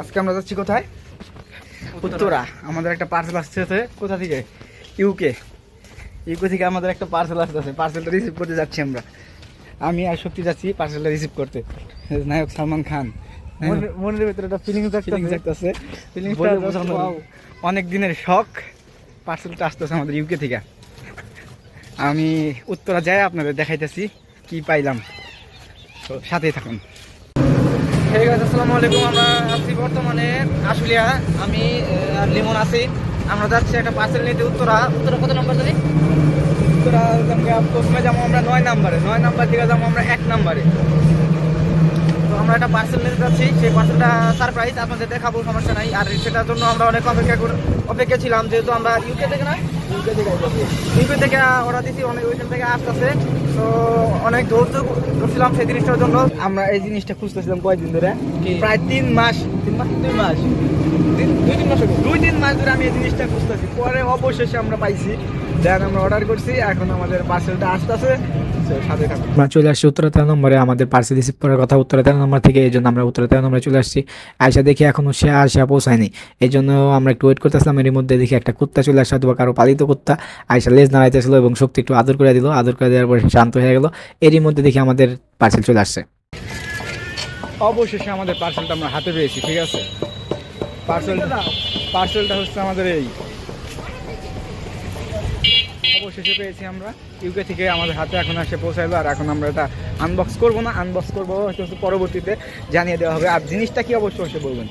আজকে আমরা যাচ্ছি কোথায়? উত্তরা। আমাদের একটা পার্সেল আসছে কোথা থেকে? ইউকে ইউকে থেকে আমাদের একটা পার্সেল আসতেছে। পার্সেলটা রিসিভ করতে যাচ্ছি আমরা। আমি আর সত্যি যাচ্ছি পার্সেলটা রিসিভ করতে। নায়ক সালমান খান। মনের ভিতরে একটা ফিলিংস থাকতেছে. অনেক দিনের শখ। পার্সেলটা আসতেছে আমাদের ইউকে থেকে। আমি উত্তরা যাই আপনাদের দেখাইতেছি। কি পাইলাম। তো সাথেই থাকুন। হে গাইস আসসালামু আলাইকুম। আমরা আছি বর্তমানে আশুলিয়া। আমি আর লিমন আছি। আমরা যাচ্ছি একটা পার্সেল নিতে, উত্তরা। উত্তরা কত নম্বর জানি? উত্তরা প্রথমে যাব আমরা নয় নাম্বারে। নয় নাম্বার থেকে যাব আমরা এক নাম্বারে। তো আমরা একটা পার্সেল নিতে যাচ্ছি। সেই পার্সেলটা সারপ্রাইজ আপনাদের দেখাবো, সমস্যা নাই। আর সেটার জন্য আমরা অনেক অপেক্ষা অপেক্ষা ছিলাম, যেহেতু আমরা ইউকে থেকে না? ইউকে থেকে। ইউকে থেকে অর্ডার দিছি, অনেক ওইখান থেকে আসতেছে। তো অনেক দৌড় করছিলাম সেই জিনিসটার জন্য। আমরা এই জিনিসটা খুঁজতেছিলাম কয়েকদিন ধরে? প্রায় তিন মাস। তিন মাস? দুই মাস? দুই তিন মাস দুই তিন মাস ধরে আমি এই জিনিসটা খুঁজতেছি। পরে অবশেষে আমরা পাইছি দেন আমরা অর্ডার করছি। এখন আমাদের পার্সেলটা আসতেছে। আমরা চলে আসছি উত্তরা তেরো নম্বরে। আমাদের পার্সেল রিসিভ করার কথা উত্তরা তেরো নম্বর থেকে এই জন্য আমরা উত্তরা তেরো নম্বরে চলে আসছি। আয়সা দেখি এখনও সে পৌঁছায়নি। এই জন্য আমরা একটু ওয়েট করতেছিলাম। এর মধ্যে দেখি একটা কুত্তা চলে আসা অথবা কারও পালিত কুত্তা। আয়সা লেজ নাড়াইতেছিল এবং শক্তি একটু আদর করে দিল। আদর করে দেওয়ার পরে শান্ত হয়ে গেল। এরই মধ্যে দেখি আমাদের পার্সেল চলে আসছে। অবশেষে আমাদের পার্সেলটা আমরা হাতে পেয়েছি ঠিক আছে? পার্সেলটা হচ্ছে আমাদের এই অবশেষে পেয়েছি আমরা। ইউকে থেকে আমাদের হাতে এখন এসে পৌঁছাইলো আর এখন আমরা এটা আনবক্স করব না আনবক্স করব পরবর্তীতে জানিয়ে দেওয়া হবে। আর জিনিসটা কি অবশ্যই অবশ্যই বলবেন?